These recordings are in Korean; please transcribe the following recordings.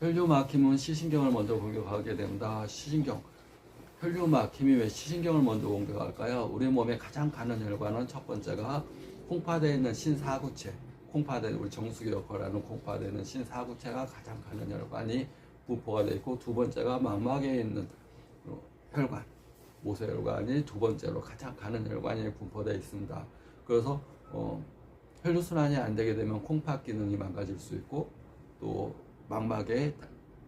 혈류 막힘은 시신경을 먼저 공격하게 됩니다. 시신경. 혈류 막힘이 왜 시신경을 먼저 공격할까요? 우리 몸에 가장 가는 혈관은 첫 번째가 콩파대에 있는 신사구체, 콩파대 우리 정수기 역할을 하는 콩파대에 있는 신사구체가 가장 가는 혈관이 분포가 되어 있고 두 번째가 망막에 있는 어, 혈관, 모세혈관이 두 번째로 가장 가는 혈관이 분포되어 있습니다. 그래서 어, 혈류순환이 안 되게 되면 콩팥 기능이 망가질 수 있고 또 망막에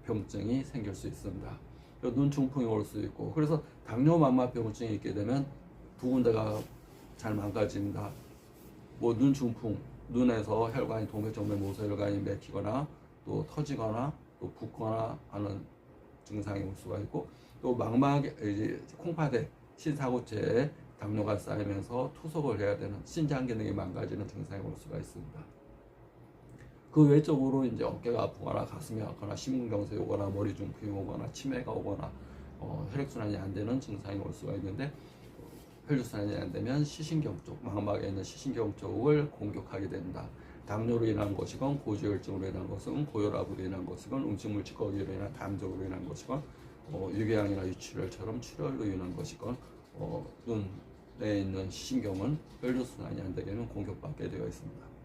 병증이 생길 수 있습니다. 그리고 눈 중풍이 올 수 있고 그래서 당뇨 망막 병증이 있게 되면 두 군데가 잘 망가집니다. 뭐눈 중풍, 눈에서 혈관이 동맥정맥 모세혈관이 맥히거나 또 터지거나 또 붓거나 하는 증상이 올 수가 있고 또 망막에 이제 콩팥에 신사고체에 당뇨가 쌓이면서 투석을 해야 되는 신장 기능이 망가지는 증상이 올 수가 있습니다. 그 외적으로 이제 어깨가 아프거나 가슴이 아프거나 심근경색이 오거나 머리 중풍이 오거나 치매가 오거나 어, 혈액순환이 안 되는 증상이 올 수가 있는데 혈류순환이 안 되면 시신경 쪽, 망막에 있는 시신경 쪽을 공격하게 된다. 당뇨로 인한 것이건 고지혈증으로 인한 것은 고혈압으로 인한 것이건 음식물 찌꺼기로 인한 담적으로 인한 것이건 어, 유궤양이나 유출혈처럼 출혈로 인한 것이건 어, 눈에 있는 시신경은 혈류순환이 안 되게는 공격받게 되어 있습니다.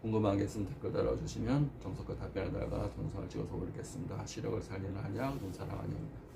궁금한 게 있으면 댓글 달아주시면 정석과 답변을 달아 동영상을 찍어서 올리겠습니다. 시력을 살리는 한약 눈사랑 한약입니다.